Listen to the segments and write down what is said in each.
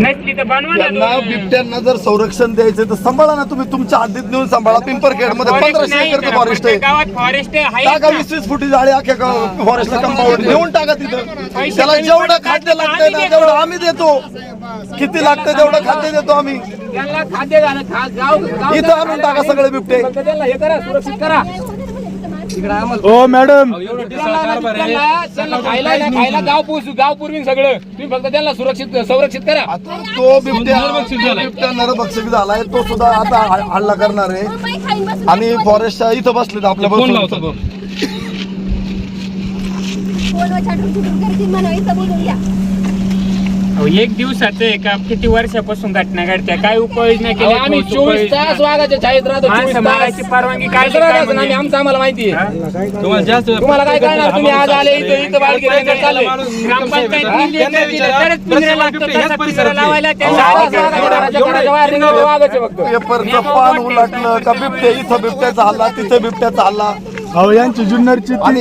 नसली तर बनवा ना त्यांना दोन. बिबट्यांना जर संरक्षण द्यायचं तर सांभाळा ना तुम्ही. तुमच्या हद्दीत नेऊन सांभाळा. पिंपरखेडमध्ये Forest पंधराशे नाही एकरचं ना, फॉरेस्ट आहे प्रत्येक गावात फॉरेस्ट आहे टाका वीस वीस फुटी जाळी अख्ख्या फॉरेस्टला कंपाऊंड नेऊन टाका तिथं. त्याला जेवढं खाद्य लागतंय ना तेवढं आम्ही देतो. किती लागतं तेवढं खाद्य देतो आम्ही. त्यांना खाद्य घाला, खा- गाव- गाव- इथं आणून टाका सगळे बिबटे. फक्त त्यांना हे करा सुरक्षित करा. हो मॅडम. खायला खायला गाव पोचू गाव पुरवीन सगळं. तुम्ही फक्त त्यांना सुरक्षित संरक्षित करा. आता तो बिबट्या बिबट्या नरभक्षक झालाय तो सुद्धा आता ह- हल्ला करणार आहे. आणि फॉरेस्टच्या इथं बसलेत आपल्या बरोबर अहो, एक दिवसाचं आहे का किती वर्षापासून घटना घडत्या काय उपाययोजना अहो, आम्ही केल्या चोवीस तास वाघाच्या छायेत राहतो माणसं चोवीस मारायची तास परवानगी काय काय करायचं आम्ही आमचं आम्हाला माहिती आहे तुम्हाला जास्त तुम्हाला काय करणार तुम्ही आज आले इथं इथं बाळगी चालले ग्रामपंचायत दिली तर दिलं तरच पिंजरा लागतो तसा पिंजरा लावायला घराच्या घराच्या बाहेर निघालो वाघाचे फक्त पेपरचं पान उलटलं का बिबटे इथं बिबट्याचा हल्ला तिथं बिबट्याचा हल्ला अहो यांची जुन्नरची आणि?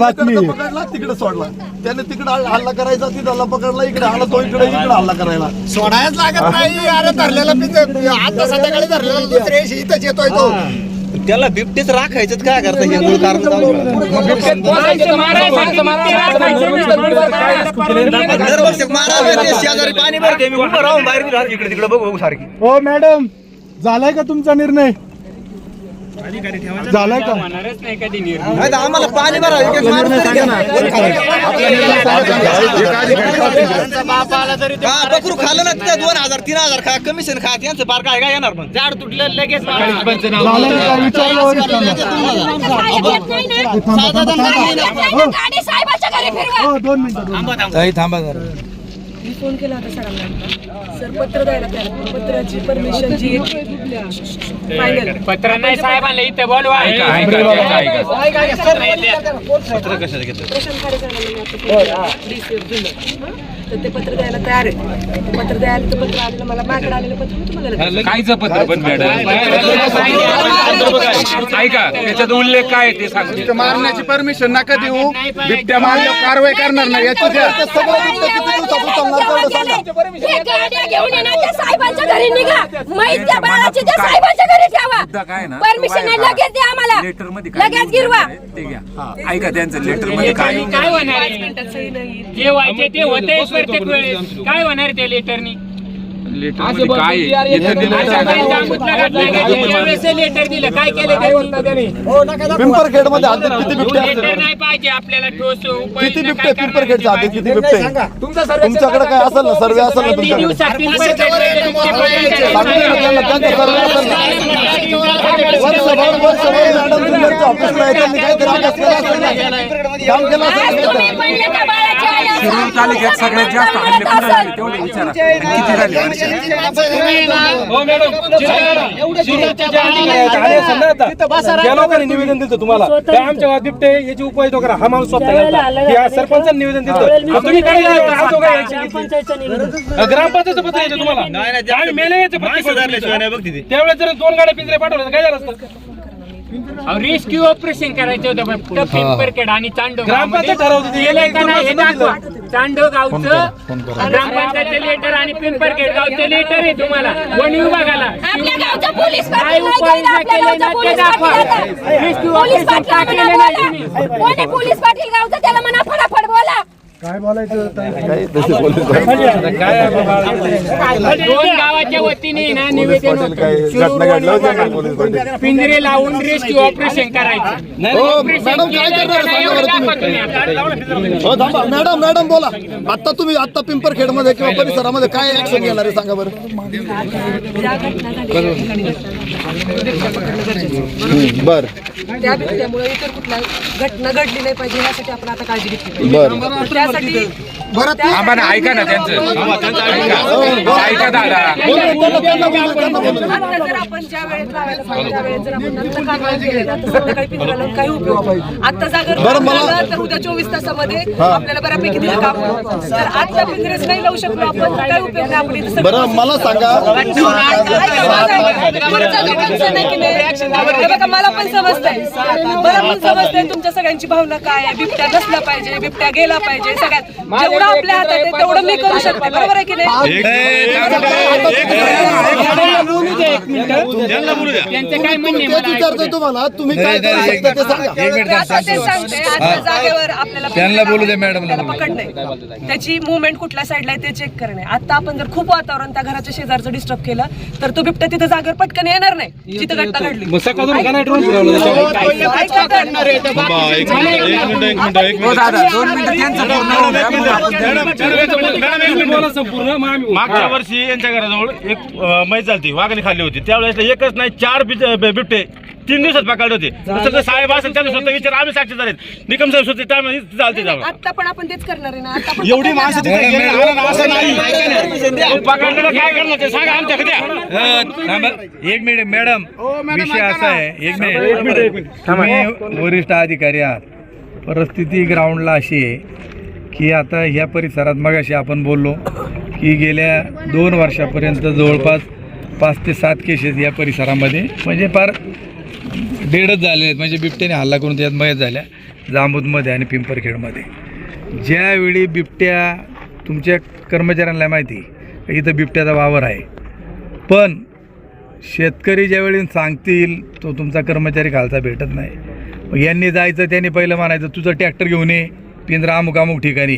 बातमी इकडचा पकडला तिकडे सोडला. त्याने तिकडे हल्ला करायचा तिथं पकडला इकडे आला तो इकडे इकडे हल्ला करायला. सोडायच लागत नाही. अरे धरलेला पिंजर आता संध्याकाळी धरलेला दुसऱ्या दिवशी इथंच येतोय तो. त्याला बिबटेच राखायचं काय करता? हे मूळ कारण चालू आहे. दरवर्षी मारावे ते शेजारी पाणी भरते. मी उभं राहून बाहेर राहत इकडे तिकडे बघू बघू सारखी. हो मॅडम झालाय का तुमचा निर्णय? झालाय का? होणारच नाही कधी निर्णय. नाही तर आम्हाला पाणी भरावं एक एक माणूस तरी घ्या. हा बकरू खाल्लं ना तिथं दोन हजार तीन हजार खा कमिशन खा त्यांचं बार काय काय येणार पण? झाड तुटलं लगेच मारायचं. झालंय का विचारलं वरिष्ठांना गाडी साहेबाच्या घरी फिरवा. हो दोन मिनिटं मी फोन केला होता सरांना. सर पत्र द्यायला तयार पत्राची परमिशन जी फायनल पत्र नाही साहेबांना इथं बोलवा. प्रशांत खाडेकरांना तर ते पत्र द्यायला तयार आहे ते पत्र द्यायला ते पत्र आलेलं मला माझ्याकडे आलेलं पत्र मी तुम्हाला. कायचं पत्र पण मॅडम. ऐका त्याच्यात उल्लेख काय आहे ते सांगते मारण्याची परमिशन नका देऊ. बिबट्या मारल्यावर कारवाई करणार नाही याची द्या ते सगळं किती चालणार तेवढं सांगा हे गाड्या घेऊन येणार त्या साहेबांच्या घरी निघा. माहीत त्या बाळाची त्या साहेबांच्या घरी मुद्दा काय ठेवा ना, परमिशन तो नाही आहे लगेच द्या आम्हाला. लेटरमध्ये काय? लगेच गिरवा. ते घ्या. हा, ऐका त्यांचं लेटरमध्ये काय? काय होणार आहे? जे व्हायचे ते होते प्रत्येक वेळेस. काय होणार त्या लेटरनी? लेटरमध्ये काय आहे? येतं ते अशा काही जांबूतला घातला का? ज्याच्या वेळेस हे लेटर दिलं काय केलं त्यांनी? पिंपरखेडमध्ये हद्दीत किती बिबटे लेटर नाही पाहिजे आपल्याला ठोस किती बिबटे काय पिंपरखेडच्या हद्दीत किती बिबटे तुमचं तुमच्याकडे काय असेल ना सर्वे असेल ना तुमच्याकडे दिवसात पिंपरखेडमध्ये बिबटे पकडले? सांगितलं ना त्यांना, त्यांचं सर्वे असेल ना वर्षभर वर्षभर मॅडम जुन्नरच्या ऑफिसला त्यांनी काहीतरी अभ्यास केला असेल ना काम केलं असेल आज ना तुम्ही त्यांचं. पहिले त्या बाळाच्या आईला शिरूर सांगा. तालुक्यात सगळ्यात जास्त हल्ले कुठे झाले तेवढे विचारा किती झाले वर्षात? निवेदन दिलं तुम्हाला त्या आमच्या गावात बिबटे याची उपाय करा हा माणूस स्वतः. या सरपंचांनी निवेदन दिलं तुम्ही काय action? ग्रामपंचायतचं पत्र यायचं तुम्हाला मेले याचं पत्र त्यावेळेस जर दोन गाड्या पिंजरे पाठवले तर काय झालं असतं रेस्क्यू ऑपरेशन करायचं होतं फक्त पिंपरखेड आणि चांडो चांडो गावचं ग्रामपंचायतचं लेटर आणि पिंपरखेड गावचं लेटर आहे तुम्हाला. वन विभागाला. आपल्या गावचं पोलीस काय उपाययोजना आपल्या केल्या ना ते पोलीस दाखवा. रेस्क्यू पोलीस ऑपरेशन का केलं नाही तुम्ही. काय बोलायचं ताई? काही तसे पोलीस दोन गावाच्या वतीने ना निवेदन पाटील काय होतं. घटना घडल्या होत्या का पोलीस पाटील? पिंजरे लावून रेस्क्यू ऑपरेशन करायचं. हो मॅडम काय केलं करणार? का नाही सांगा एवढं बरं दाखवा तुम्ही आता. हो थांबा. मॅडम मॅडम बोला. आता तुम्ही आता पिंपरखेडमध्ये किंवा परिसरामध्ये काय ऍक्शन घेणार आहे सांगा बरं. बर. त्या इतर कुठल्या घटना घडली नाही पाहिजे यासाठी आपण आता काळजी घेतली पाहिजे. बर. तर त्यासाठी आम्हाला ऐका ना त्यांचं. ऐका. दादा. आपण ज्या वेळेत काही उपयोग. आता जागर तर उद्या चोवीस तासामध्ये आपल्याला बऱ्यापैकी दिलं काम. होईल. तर आता पिंजरेच नाही लावू शकलो आपण काय उपयोग नाही बरं मला सांगा. हे मला पण समजतंय. मला पण समजतंय तुमच्या सगळ्यांची भावना काय आहे? बिबट्या नसला पाहिजे बिबट्या गेला पाहिजे. सगळ्यात जेवढं आपल्या हातात आहे तेवढं मी करू शकते. बरोबर आहे की नाही? त्यांचं काय म्हणणे तेच मला विचारतोय तुम्हाला तुम्ही काय करू शकता ते सांगा. मी आता ते सांगते. आता जागेवर आपल्याला त्यांना बोलू दे मॅडम पकडणे त्याची मुवमेंट कुठल्या साईडला आहे ते चेक करणे. आता आपण जर खूप वातावरण त्या घराच्या शेजारचं डिस्टर्ब केलं तर तो बिबट्या तिथं जागेवर पटकन येणार नाही. जिथं घटना घडली. मग सकाळून का नाही ड्रोन फिरवलं त्याच्यावर? ऐका तर. हो दादा दोन मिनिटं त्यांचं मागच्या वर्षी यांच्या घराजवळ एक म्हैस झाली वाघाने खाल्ली होती. त्यावेळेस एकच नाही चार बिबटे तीन दिवसात पकडले होते. सगळं साहेब असेल त्यांनी स्वतः विचार आम्ही साक्षी झाले निकम साहेब स्वतः त्यामध्ये चालते जावं आता पण आपण तेच करणार आहे ना. आता आपण एवढी माणसं. तिथे गेली ना, असं नाही. पकडलेलं काय करणार ते सांगा आमच्या द्या. एक मिनिट मॅडम विषय असा आहे एक मिनिट. तुम्ही वरिष्ठ अधिकारी आहात. परिस्थिती ग्राउंडला अशी आहे. की आता ह्या परिसरात मगाशी आपण बोललो की गेल्या दोन वर्षापर्यंत जवळपास पाच ते सात केसेस या परिसरामध्ये म्हणजे फार डेडच झाले आहेत. म्हणजे बिबट्याने हल्ला करून त्यात मयत झाल्या जांबूदमध्ये आणि पिंपरखेडमध्ये. ज्यावेळी बिबट्या तुमच्या कर्मचाऱ्यांना माहिती आहे, इथं बिबट्याचा वावर आहे. पण शेतकरी ज्यावेळी सांगतील तो तुमचा कर्मचारी खालचा भेटत नाही. यांनी जायचं त्यांनी पहिलं म्हणायचं तुझं ट्रॅक्टर घेऊन ये. पिंजरा अमुक अमुक ठिकाणी.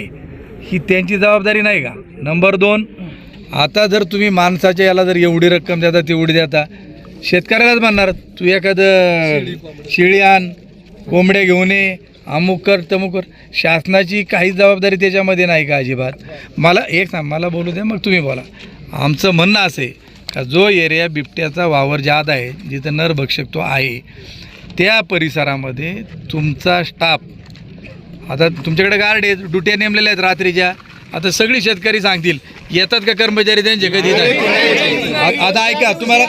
ही त्यांची जबाबदारी नाही का? नंबर दोन आता जर तुम्ही माणसाच्या याला जर एवढी रक्कम देता तेवढी देता. शेतकऱ्यालाच म्हणणार तू एखादं शेळी आण कोंबड्या घेऊन ये अमुक कर तमुक कर. शासनाची काही जबाबदारी त्याच्यामध्ये नाही का अजिबात? मला एक सांग मला बोलू द्या मग तुम्ही बोला. आमचं म्हणणं असं आहे का जो एरिया बिबट्याचा वावर ज्यादा आहे जिथं नरभक्षक तो आहे त्या परिसरामध्ये तुमचा स्टाफ आता तुमच्याकडे गार्ड आहेत ड्युट्या नेमलेल्या आहेत रात्रीच्या. आता सगळी शेतकरी सांगतील येतात का कर्मचारी त्यांचे कधी? आता ऐका तुम्हाला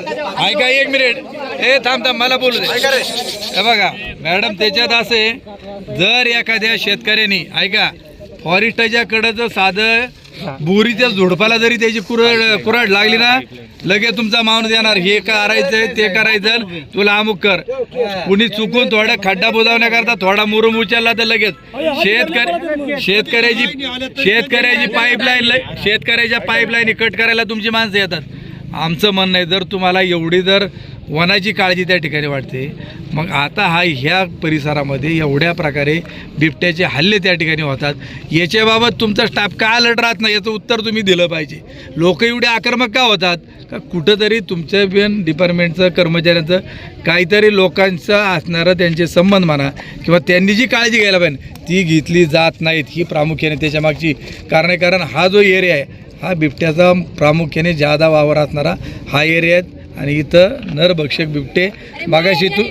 ऐका एक मिनिट. ए थांब थांब मला बोलू दे. हे बघा मॅडम त्याच्यात असं आहे जर एखाद्या शेतकऱ्याने ऐका फॉरेस्टच्या कडचं साधं बोरीच्या झुडपाला जरी त्याची कुरड कुराड लागली ना लगेच तुमचा माणूस येणार. हे करायचंय ते करायचं तुला अमुक कर. कुणी चुकून थोडा खड्डा बुजावण्याकरता थोडा मुरुम उचलला तर लगेच. शेतकरी शेतकऱ्याची शेतकऱ्याची पाईपलाईन शेतकऱ्याच्या पाईपलाईन कट करायला तुमची माणसं येतात. आमचं म्हणणं आहे जर तुम्हाला एवढी जर वनाची काळजी त्या ठिकाणी वाटते मग आता हा ह्या परिसरामध्ये एवढ्या प्रकारे बिबट्याचे हल्ले त्या ठिकाणी होतात. याच्याबाबत तुमचा स्टाफ का अलर्ट राहत नाही याचं उत्तर तुम्ही दिलं पाहिजे. लोक एवढे आक्रमक का होतात? का कुठंतरी तुमच्या पण डिपार्टमेंटचं कर्मचाऱ्यांचं काहीतरी लोकांचं असणारं त्यांचे संबंध म्हणा किंवा त्यांनी जी काळजी घ्यायला पाहिजे ती घेतली जात नाहीत ही प्रामुख्याने त्याच्यामागची कारण. आहे कारण हा जो एरिया आहे हा बिबट्याचा प्रामुख्याने जादा वावर असणारा हा एरिया आहे. आणि इथं नरभक्षक बिबटे. मागाशी तू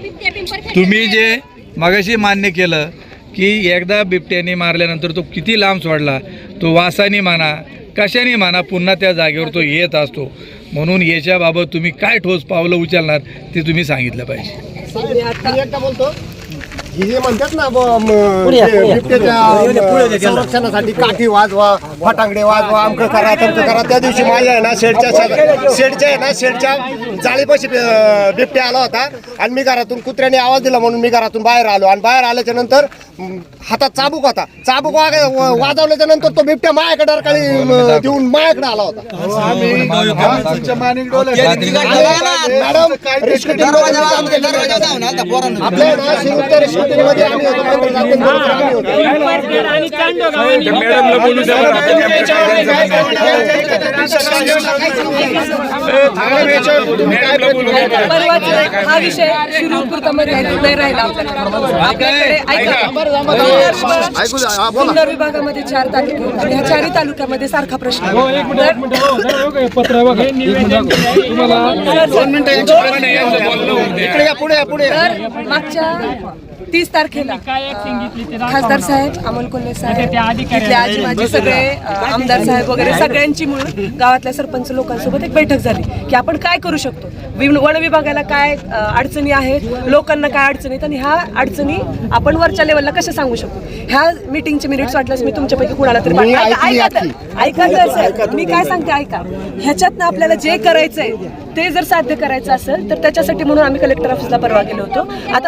तुम्ही जे मागाशी मान्य केलं की एकदा बिबट्याने मारल्यानंतर तो किती लांब सोडला तो वासाने म्हणा कशाने म्हणा पुन्हा त्या जागेवर तो येत असतो. म्हणून याच्याबाबत तुम्ही काय ठोस पावलं उचलणार ते तुम्ही सांगितलं पाहिजे. मी एकदा बोलतो. हे म्हणतात ना बिबट्याच्या संरक्षणासाठी काठी वाजवा फटांगडे वाजवा अमकं करा तमकं करा. त्या दिवशी माझ्या आहे ना शेडच्या शेड- शेडच्या आहे ना शेडच्या जाळीपाशी बिबट्या आला होता. आणि मी घरातून कुत्र्याने आवाज दिला म्हणून मी घरातून बाहेर आलो. आणि बाहेर आल्याच्यानंतर हातात चाबूक होता. चाबूक वाजवल्याच्या नंतर तो बिबट्या मायाकडे अडकाळी म, देऊन मायाकडे आला होता. मॅडम. आपल्या ना संयुक्त rescue team मध्ये आम्ही होतो, पंधरा जाती बरोबर आम्ही होतो. आणि मॅडमला बोलू हा विषय नाही राहिला हा. जुन्नर विभागामध्ये चार तालुके होते. ह्या चारही तालुक्यामध्ये सारखा प्रश्न. हो हो, हो हे तर मागच्या तीस तारखेला खासदार. साहेब अमोल कोल्हे साहेब अधिकारी इथले आजी माजी सगळे आमदार साहेब वगैरे सगळ्यांची मिळून गावातल्या सरपंच लोकांसोबत एक बैठक झाली की आपण काय करू शकतो? वन विभागाला काय अडचणी आहेत? लोकांना काय अडचणी आहेत? आणि ह्या अडचणी आपण वरच्या लेवलला कशा सांगू शकतो ह्या मिटिंगचे मिनिट्स वाटल्यास मी तुमच्यापैकी कुणाला तरी. ऐका ऐका तर. ऐका तर साहेब. मी काय सांगते ऐका. ह्याच्यातनं आपल्याला जे करायचंय ते जर साध्य करायचं असेल तर त्याच्यासाठी म्हणून आम्ही कलेक्टर ऑफिसला परवा गेलो होतो. आता